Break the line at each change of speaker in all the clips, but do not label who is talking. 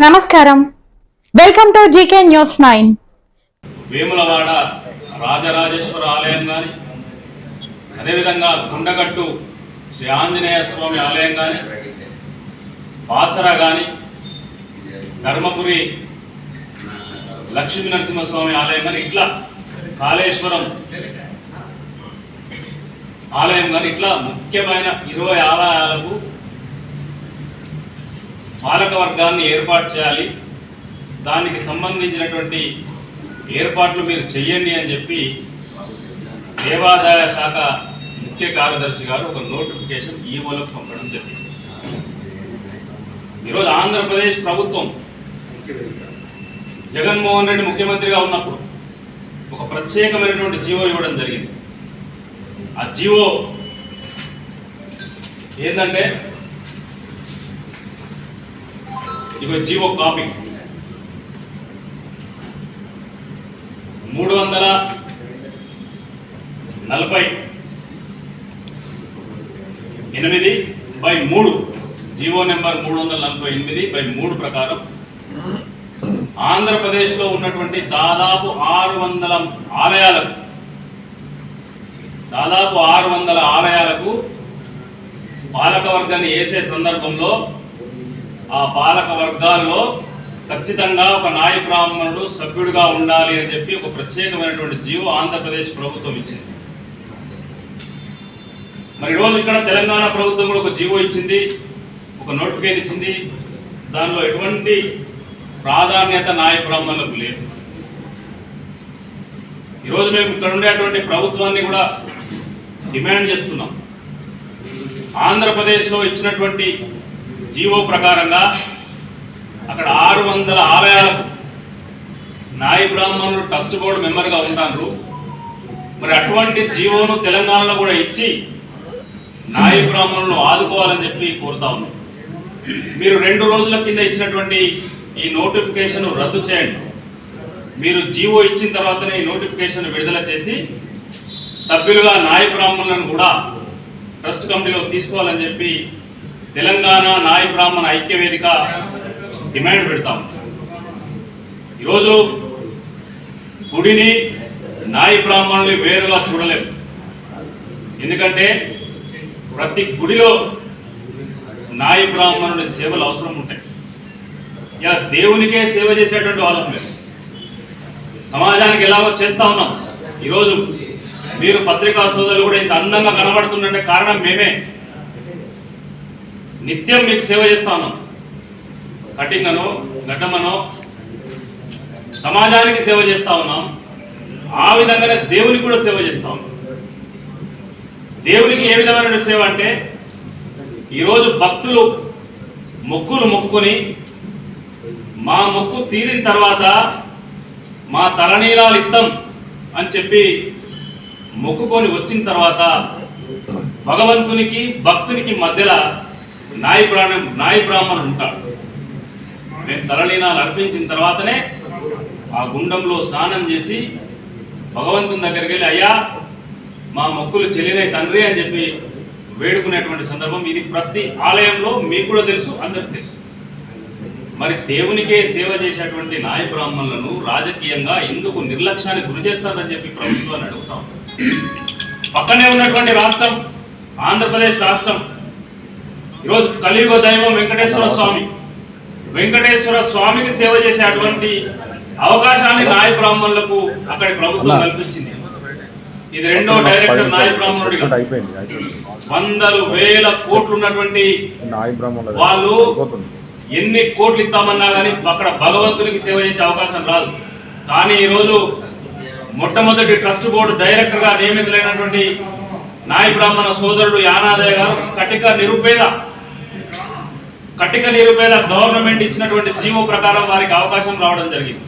నమస్కారం. Welcome to GK news nine
Vemulawada Rajarajeshwara ఆలయం కానీ అదేవిధంగా గుండగట్టు శ్రీ ఆంజనేయ స్వామి ఆలయం కానీ బాసర కానీ ధర్మపురి లక్ష్మీ నరసింహస్వామి ఆలయం కానీ ఇట్లా కాళేశ్వరం ఆలయం కానీ ఇట్లా ముఖ్యమైన ఇరవై ఆలయాలకు పాలక వర్గాన్ని ఏర్పాటు చేయాలి. దానికి సంబంధించినటువంటి ఏర్పాట్లు మీరు చెయ్యండి అని చెప్పి దేవాదాయ శాఖ ముఖ్య కార్యదర్శి గారు ఒక నోటిఫికేషన్ ఈవోలకు పంపడం జరిగింది. ఈరోజు ఆంధ్రప్రదేశ్ ప్రభుత్వం జగన్మోహన్ రెడ్డి ముఖ్యమంత్రిగా ఉన్నప్పుడు ఒక ప్రత్యేకమైనటువంటి జీవో ఇవ్వడం జరిగింది. ఆ జీవో ఏంటంటే ఇక జీవో కాపీ. మూడు వందల నలభై ఎనిమిది బై మూడు. జీవో నెంబర్ మూడు వందల నలభై ఎనిమిది బై మూడు ప్రకారం. ఆంధ్రప్రదేశ్లో ఉన్నటువంటి దాదాపు ఆరు వందల ఆలయాలకు దాదాపు ఆరు వందల ఆలయాలకు పాలకవర్గాన్ని వేసే సందర్భంలో ఆ పాలక వర్గాల్లో ఖచ్చితంగా ఒక నాయ బ్రాహ్మణుడు సభ్యుడిగా ఉండాలి అని చెప్పి ఒక ప్రత్యేకమైనటువంటి జీవో ఆంధ్రప్రదేశ్ ప్రభుత్వం ఇచ్చింది. మరి ఈరోజు ఇక్కడ తెలంగాణ ప్రభుత్వం కూడా ఒక జీవో ఇచ్చింది ఒక నోటిఫికేషన్ ఇచ్చింది. దానిలో ఎటువంటి ప్రాధాన్యత నాయ బ్రాహ్మణులకు లేదు. ఈరోజు మేము ఇక్కడ ఉండేటువంటి ప్రభుత్వాన్ని కూడా డిమాండ్ చేస్తున్నాం. ఆంధ్రప్రదేశ్లో ఇచ్చినటువంటి జీవో ప్రకారంగా అక్కడ ఆరు వందల ఆలయాలకు నాయ బ్రాహ్మణులు ట్రస్ట్ బోర్డు మెంబర్గా ఉంటారు మరి అటువంటి జీవోను తెలంగాణలో కూడా ఇచ్చి నాయ బ్రాహ్మణులను ఆదుకోవాలని చెప్పి కోరుతా ఉన్నాం. మీరు రెండు రోజుల కింద ఇచ్చినటువంటి ఈ నోటిఫికేషన్ రద్దు చేయండి. మీరు జీవో ఇచ్చిన తర్వాతనే ఈ నోటిఫికేషన్ విడుదల చేసి సభ్యులుగా నాయ బ్రాహ్మణులను కూడా ట్రస్ట్ కమిటీలో తీసుకోవాలని చెప్పి తెలంగాణ నాయ బ్రాహ్మణ ఐక్య వేదిక డిమాండ్ పెడతాం. ఈరోజు గుడిని నాయ బ్రాహ్మణుని వేరుగా చూడలేము ఎందుకంటే ప్రతి గుడిలో నాయ బ్రాహ్మణుడి సేవలు అవసరం ఉంటాయి. ఇలా దేవునికే సేవ చేసేటువంటి వాళ్ళం మేము. సమాజానికి ఎలాగో చేస్తా ఉన్నాం. ఈరోజు మీరు పత్రికా సోదరులు కూడా ఇంత అందంగా కనబడుతుందంటే కారణం మేమే. నిత్యం మీకు సేవ చేస్తాను. కటింగ్ అనో గడ్డమనో సమాజానికి సేవ చేస్తా ఉన్నాం. ఆ విధంగానే దేవునికి కూడా సేవ చేస్తా ఉన్నాం. దేవునికి ఏ విధమైన సేవ అంటే ఈరోజు భక్తులు మొక్కులు మొక్కుకొని మా మొక్కు తీరిన తర్వాత మా తలనీలాలు ఇస్తాం అని చెప్పి మొక్కుకొని వచ్చిన తర్వాత భగవంతునికి భక్తునికి మధ్యలో నాయ బ్రాహ్మణ నాయ బ్రాహ్మణుడు ఉంటాడు. నేను తలలీనాలు అర్పించిన తర్వాతనే ఆ గుండంలో స్నానం చేసి భగవంతుని దగ్గరికి వెళ్ళి అయ్యా మా మొక్కులు చెల్లినే తండ్రి అని చెప్పి వేడుకునేటువంటి సందర్భం ఇది ప్రతి ఆలయంలో మీకు కూడా తెలుసు అందరికి తెలుసు. మరి దేవునికే సేవ చేసేటువంటి నాయ బ్రాహ్మణులను రాజకీయంగా ఎందుకు నిర్లక్ష్యానికి గురి చేస్తారని చెప్పి ప్రభుత్వాన్ని అడుగుతాం. పక్కనే ఉన్నటువంటి రాష్ట్రం ఆంధ్రప్రదేశ్ రాష్ట్రం ఈరోజు కలియుగ దైవం వెంకటేశ్వర స్వామి. వెంకటేశ్వర స్వామికి సేవ చేసే అటువంటి అవకాశాన్ని నాయ బ్రాహ్మణులకు అక్కడి ప్రభుత్వం కల్పించింది. ఇది రెండో డైరెక్టర్ నాయ బ్రాహ్మణుడిగా.
అయిపోయింది
వందలు వేల కోట్లు ఉన్నటువంటి వాళ్ళు. ఎన్ని కోట్లు ఇస్తామన్నా కానీ అక్కడ భగవంతునికి సేవ చేసే అవకాశం రాదు. కానీ ఈరోజు మొట్టమొదటి ట్రస్ట్ బోర్డు డైరెక్టర్గా నియమితులైనటువంటి నాయ బ్రాహ్మణ సోదరుడు యానాదయ్య గారు కటిక నిరుపేద కటిక నిరుపేద గవర్నమెంట్ ఇచ్చినటువంటి జీవో ప్రకారం వారికి అవకాశం రావడం జరిగింది.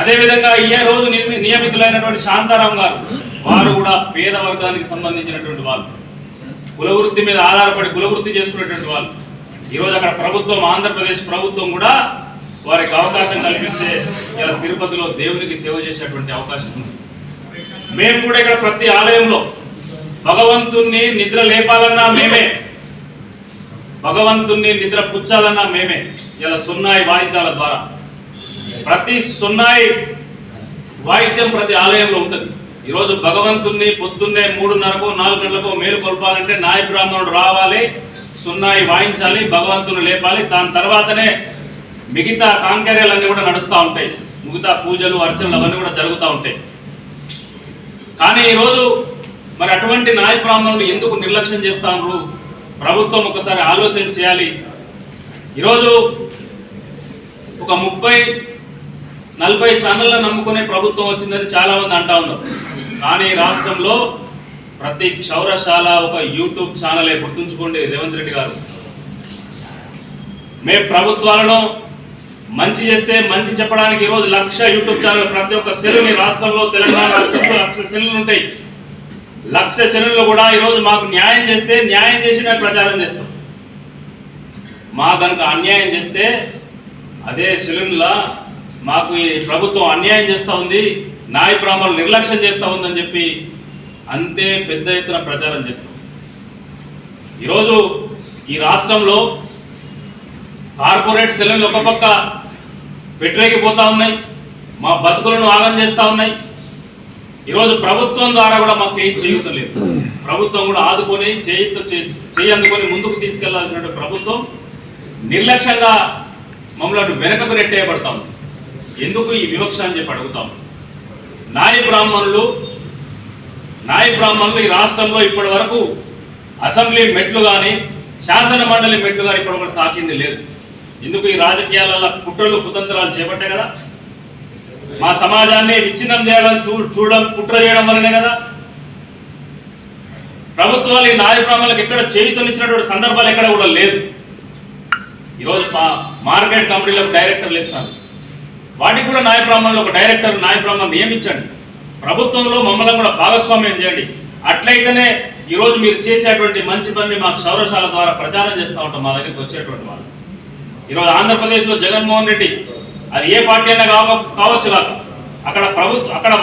అదేవిధంగా ఏ రోజు నియమితులైనటువంటి శాంతారాం గారు వారు కూడా పేద వర్గానికి సంబంధించినటువంటి వాళ్ళు. కులవృత్తి మీద ఆధారపడి కులవృత్తి చేసుకునేటువంటి వాళ్ళు. ఈరోజు అక్కడ ప్రభుత్వం ఆంధ్రప్రదేశ్ ప్రభుత్వం కూడా వారికి అవకాశం కల్పిస్తే ఇలా తిరుపతిలో దేవునికి సేవ చేసేటువంటి అవకాశం ఉంది. మేము కూడా ఇక్కడ ప్రతి ఆలయంలో భగవంతుణ్ణి నిద్ర లేపాలన్నా మేమే భగవంతుణ్ణి నిద్ర పుచ్చాలన్నా మేమే. ఇలా సున్నాయి వాయిద్యాల ద్వారా. ప్రతి సున్నాయి వాయిద్యం ప్రతి ఆలయంలో ఉంటుంది. ఈరోజు భగవంతుణ్ణి పొద్దున్నే మూడున్నరకు నాలుగు గంటలకు మేలు కొలపాలంటే నాయ బ్రాహ్మణుడు రావాలి సున్నాయి వాయించాలి భగవంతుని లేపాలి. దాని తర్వాతనే మిగతా కాంకర్యాలన్నీ కూడా నడుస్తూ ఉంటాయి. మిగతా పూజలు అర్చనలు అవన్నీ కూడా జరుగుతూ ఉంటాయి. కానీ ఈరోజు మరి అటువంటి నాయ బ్రాహ్మణులు ఎందుకు నిర్లక్ష్యం చేస్తాను ప్రభుత్వం ఒకసారి ఆలోచన చేయాలి. ఈరోజు ఒక ముప్పై నలభై ఛానళ్ళ నమ్ముకునే ప్రభుత్వం వచ్చిందని చాలామంది అంటా ఉన్నారు. కానీ రాష్ట్రంలో ప్రతి క్షౌరశాల ఒక యూట్యూబ్ ఛానలే గుర్తుంచుకోండి రేవంత్ రెడ్డి గారు. మే ప్రభుత్వాలను మంచి చేస్తే మంచి చెప్పడానికి ఈరోజు లక్ష యూట్యూబ్ ఛానల్ ప్రతి ఒక్క సెల్ని రాష్ట్రంలో తెలంగాణ రాష్ట్రంలో లక్ష సెల్లులు ఉంటాయి. లక్ష శనులు కూడా ఈరోజు మాకు న్యాయం చేస్తే న్యాయం చేసి మేము ప్రచారం చేస్తాం. మా కనుక అన్యాయం చేస్తే అదే సెల్లులా మాకు ఈ ప్రభుత్వం అన్యాయం చేస్తూ ఉంది నాయ బ్రాహ్మణులు నిర్లక్ష్యం చేస్తూ ఉందని చెప్పి అంతే పెద్ద ఎత్తున ప్రచారం చేస్తాం. ఈరోజు ఈ రాష్ట్రంలో కార్పొరేట్ సెల్లులు ఒక పక్క పెట్టరేగిపోతా ఉన్నాయి మా బతుకులను ఆగం చేస్తూ ఉన్నాయి. ఈరోజు ప్రభుత్వం ద్వారా కూడా మాకు ఏం చేయూత లేదు. ప్రభుత్వం కూడా ఆదుకొని చేయితో చేయందుకొని ముందుకు తీసుకెళ్ళాల్సిన ప్రభుత్వం నిర్లక్ష్యంగా మమ్మల్ని వెనకకు నెట్టేయబడతాం ఎందుకు ఈ వివక్ష అని చెప్పి అడుగుతాం నాయ బ్రాహ్మణులు నాయ బ్రాహ్మణులు ఈ రాష్ట్రంలో ఇప్పటి వరకు అసెంబ్లీ మెట్లు కానీ శాసన మండలి మెట్లు కానీ ఇప్పటి వరకు తాకింది లేదు. ఎందుకు ఈ రాజకీయాలలో కుట్రలు కుతంత్రాలు చేపట్టే కదా? మా సమాజాన్ని విచ్ఛిన్నం చేయడం చూ చూడడం కుట్ర చేయడం వల్లనే కదా? ప్రభుత్వాలు ఈ నాయ ఎక్కడ చేయుతనిచ్చినటువంటి సందర్భాలు ఎక్కడ కూడా లేదు. ఈరోజు మా- మార్కెట్ కంపెనీలకు డైరెక్టర్లు ఇస్తాను వాటికి కూడా నాయప్రామంలో ఒక డైరెక్టర్ నాయప్రామం నియమించండి. ప్రభుత్వంలో మమ్మల్ని కూడా భాగస్వామ్యం చేయండి. అట్లయితేనే ఈరోజు మీరు చేసేటువంటి మంచి పని మా క్షౌరశాల ద్వారా ప్రచారం చేస్తూ ఉంటాం మా దగ్గరికి వచ్చేటువంటి వాళ్ళు. ఈరోజు ఆంధ్రప్రదేశ్లో జగన్మోహన్ రెడ్డి అది ఏ పార్టీ అయినా కావ కావచ్చు కాదు. అక్కడ ప్రభుత్వం అక్కడ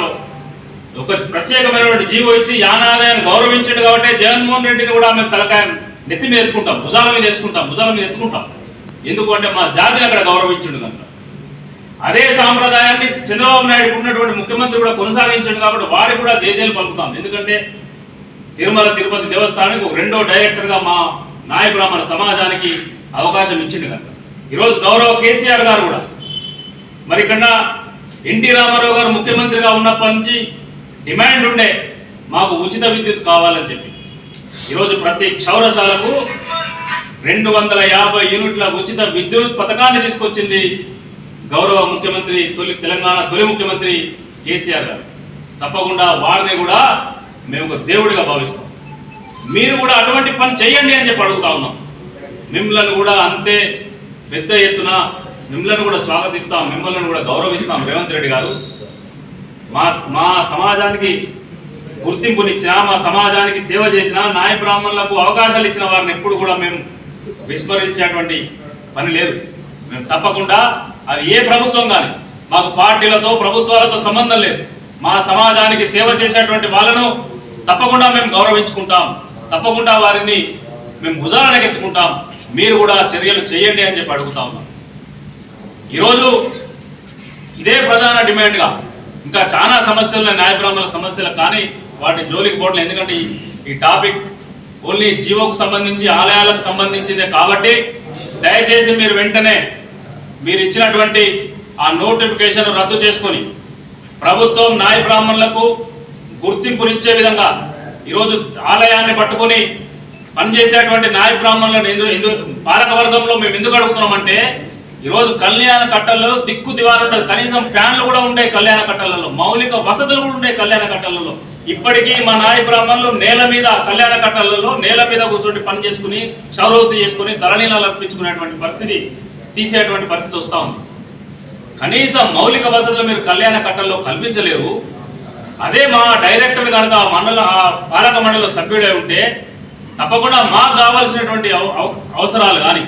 ఒక ప్రత్యేకమైనటువంటి జీవో ఇచ్చి యానాలయాన్ని గౌరవించండి కాబట్టి జగన్మోహన్ రెడ్డిని కూడా మేము తలకాయ నెత్తి మీద ఎత్తుకుంటాం భుజాల మీద వేసుకుంటాం భుజాల మీద ఎత్తుకుంటాం. ఎందుకంటే మా జాతిని అక్కడ గౌరవించండు కనుక. అదే సాంప్రదాయాన్ని చంద్రబాబు నాయుడు ఉన్నటువంటి ముఖ్యమంత్రి కూడా కొనసాగించాడు కాబట్టి వారికి కూడా జేజేలు పంపుతాం. ఎందుకంటే తిరుమల తిరుపతి దేవస్థానానికి ఒక రెండో డైరెక్టర్గా మా నాయకుడు మన సమాజానికి అవకాశం ఇచ్చిండు కనుక. ఈరోజు గౌరవ కేసీఆర్ గారు కూడా మరి ఇక్కడ ఎన్టీ రామారావు గారు ముఖ్యమంత్రిగా ఉన్నప్పటి నుంచి డిమాండ్ ఉండే మాకు ఉచిత విద్యుత్ కావాలని చెప్పి. ఈరోజు ప్రతి క్షౌరశాలకు రెండు వందల యాభై యూనిట్ల ఉచిత విద్యుత్ పథకాన్ని తీసుకొచ్చింది గౌరవ ముఖ్యమంత్రి తొలి తెలంగాణ తొలి ముఖ్యమంత్రి కేసీఆర్ గారు. తప్పకుండా వారిని కూడా మేము ఒక దేవుడిగా భావిస్తాం. మీరు కూడా అటువంటి పని చేయండి అని చెప్పి అడుగుతా ఉన్నాం. మిమ్మల్ని కూడా అంతే పెద్ద ఎత్తున మిమ్మల్ని కూడా స్వాగతిస్తాం మిమ్మల్ని కూడా గౌరవిస్తాం రేవంత్ రెడ్డి గారు. మా మా సమాజానికి గుర్తింపునిచ్చిన మా సమాజానికి సేవ చేసిన నాయ బ్రాహ్మణులకు అవకాశాలు ఇచ్చిన వారిని ఎప్పుడు కూడా మేము విస్మరించేటువంటి పని లేదు. మేము తప్పకుండా అది ఏ ప్రభుత్వం కానీ మాకు పార్టీలతో ప్రభుత్వాలతో సంబంధం లేదు. మా సమాజానికి సేవ చేసేటువంటి వాళ్ళను తప్పకుండా మేము గౌరవించుకుంటాం. తప్పకుండా వారిని మేము భుజాలకు ఎత్తుకుంటాం మీరు కూడా చర్యలు చేయండి అని చెప్పి అడుగుతా ఉన్నాం. ఈరోజు ఇదే ప్రధాన డిమాండ్గా ఇంకా చాలా సమస్యలు న్యాయబ్రాహ్మణ సమస్యలు కానీ వాటి జోలికి పోవడం ఎందుకంటే ఈ- టాపిక్ ఓన్లీ జీవోకు సంబంధించి ఆలయాలకు సంబంధించిందే కాబట్టి దయచేసి మీరు వెంటనే మీరు ఇచ్చినటువంటి ఆ నోటిఫికేషన్ రద్దు చేసుకొని ప్రభుత్వం నాయ బ్రాహ్మణులకు గుర్తింపునిచ్చే విధంగా ఈరోజు ఆలయాన్ని పట్టుకొని పనిచేసేటువంటి నాయ బ్రాహ్మణులను ఎందుకు ఎందు పాలక మేము ఎందుకు అడుగుతున్నామంటే ఈరోజు కళ్యాణ కట్టలలో దిక్కు దివాలు ఉంటుంది కనీసం ఫ్యాన్లు కూడా ఉంటాయి కళ్యాణ కట్టలలో. మౌలిక వసతులు కూడా ఉంటాయి కళ్యాణ కట్టలలో. ఇప్పటికీ మా నాయ బ్రాహ్మణులు నేల మీద కళ్యాణ కట్టలలో నేల మీద కూర్చొని పని చేసుకుని సౌరవృత్తి చేసుకుని తలనీలాలు అర్పించుకునేటువంటి పరిస్థితి తీసేటువంటి పరిస్థితి వస్తూ ఉంది. కనీసం మౌలిక వసతులు మీరు కళ్యాణ కట్టల్లో కల్పించలేరు. అదే మా డైరెక్టర్ కనుక ఆ మండల ఆ పాలక మండలి సభ్యుడై ఉంటే తప్పకుండా మాకు కావాల్సినటువంటి అవసరాలు కానీ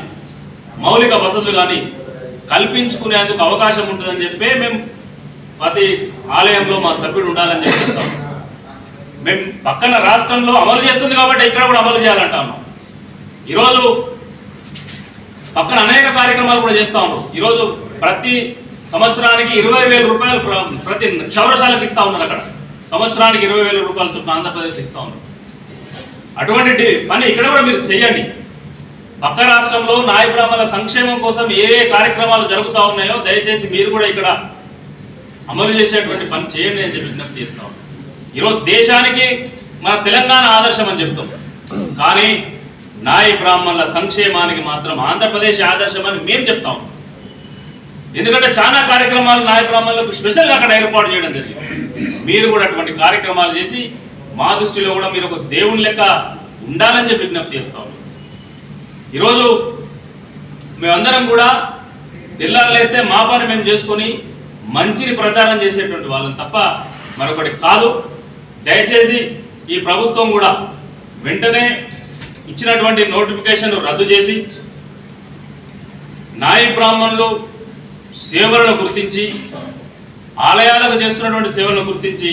మౌలిక వసతులు కానీ కల్పించుకునేందుకు అవకాశం ఉంటుందని చెప్పి మేము ప్రతి ఆలయంలో మా సభ్యుడు ఉండాలని చెప్పి చెప్తాం. మేము పక్కన రాష్ట్రంలో అమలు చేస్తుంది కాబట్టి ఇక్కడ కూడా అమలు చేయాలంటా. ఈరోజు పక్కన అనేక కార్యక్రమాలు కూడా చేస్తా ఉన్నారు. ఈరోజు ప్రతి సంవత్సరానికి ఇరవై వేల రూపాయలు ప్రతి క్షౌరశాలకు ఇస్తా ఉన్నారు అక్కడ. సంవత్సరానికి ఇరవై వేల రూపాయలు చొప్పున ఆంధ్రప్రదేశ్ ఇస్తా ఉన్నారు. అటువంటి పని ఇక్కడ కూడా మీరు చేయండి పక్క రాష్ట్రంలో నాయ బ్రాహ్మణుల సంక్షేమం కోసం ఏ ఏ కార్యక్రమాలు జరుగుతూ ఉన్నాయో దయచేసి మీరు కూడా ఇక్కడ అమలు చేసేటువంటి పని చేయండి అని చెప్పి విజ్ఞప్తి చేస్తా ఈరోజు దేశానికి మన తెలంగాణ ఆదర్శం అని చెప్తాం. కానీ నాయ బ్రాహ్మణుల సంక్షేమానికి మాత్రం ఆంధ్రప్రదేశ్ ఆదర్శం అని మేము చెప్తాం ఎందుకంటే చాలా కార్యక్రమాలు నాయ బ్రాహ్మణులకు స్పెషల్గా అక్కడ ఏర్పాటు చేయడం జరిగింది. మీరు కూడా అటువంటి కార్యక్రమాలు చేసి మా దృష్టిలో కూడా మీరు ఒక దేవుని లెక్క ఉండాలని చెప్పి విజ్ఞప్తి చేస్తాం ఈరోజు మేమందరం కూడా తెల్లారులేస్తే మా పని మేము చేసుకొని మంచిని ప్రచారం చేసేటువంటి వాళ్ళని తప్ప మరొకటి కాదు. దయచేసి ఈ ప్రభుత్వం కూడా వెంటనే ఇచ్చినటువంటి నోటిఫికేషన్ రద్దు చేసి నాయ బ్రాహ్మణులు సేవలను గుర్తించి ఆలయాలకు చేస్తున్నటువంటి సేవలను గుర్తించి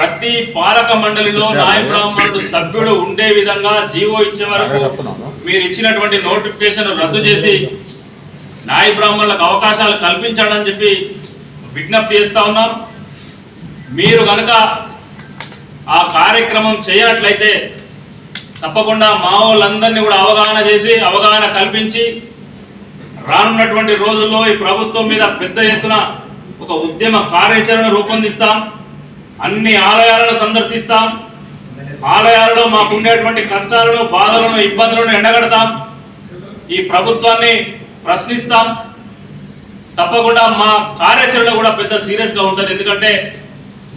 ప్రతి పాలక మండలిలో నాయ బ్రాహ్మణుడు సభ్యుడు ఉండే విధంగా జీవో ఇచ్చే వరకు మీరు ఇచ్చినటువంటి నోటిఫికేషన్ రద్దు చేసి నాయ బ్రాహ్మణులకు అవకాశాలు కల్పించాలని చెప్పి విజ్ఞప్తి చేస్తా ఉన్నాం. మీరు కనుక ఆ కార్యక్రమం చేయనట్లయితే తప్పకుండా మా వాళ్ళందరినీ కూడా అవగాహన చేసి అవగాహన కల్పించి రానున్నటువంటి రోజుల్లో ఈ ప్రభుత్వం మీద పెద్ద ఎత్తున ఒక ఉద్యమ కార్యాచరణ రూపొందిస్తాం. అన్ని ఆలయాలను సందర్శిస్తాం. ఆలయాలలో మాకు ఉండేటువంటి కష్టాలను బాధలను ఇబ్బందులను ఎండగడతాం. ఈ ప్రభుత్వాన్ని ప్రశ్నిస్తాం. తప్పకుండా మా కార్యాచరణ కూడా పెద్ద సీరియస్గా ఉంటుంది. ఎందుకంటే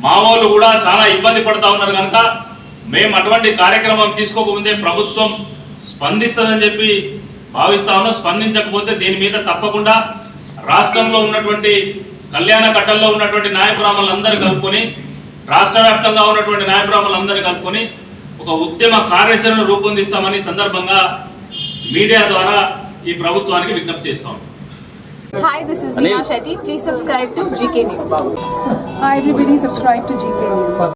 మా వాళ్ళు కూడా చాలా ఇబ్బంది పడతా ఉన్నారు కనుక మేము అటువంటి కార్యక్రమం తీసుకోకముందే ప్రభుత్వం స్పందిస్తుందని చెప్పి భావిస్తా ఉన్నాం. స్పందించకపోతే దీని మీద తప్పకుండా రాష్ట్రంలో ఉన్నటువంటి కళ్యాణ కట్టల్లో ఉన్నటువంటి నాయకురామలందరూ కలుపుకొని రాష్ట్ర వ్యాప్తంగా ఉన్నటువంటి నాయకురాములందరూ కలుపుకొని ఒక ఉద్యమ కార్యాచరణ రూపొందిస్తామని సందర్భంగా మీడియా ద్వారా ఈ ప్రభుత్వానికి విజ్ఞప్తి చేస్తాం
Hi, this is Neha Shetty. Please subscribe to GK News.
Hi everybody, subscribe to GK News.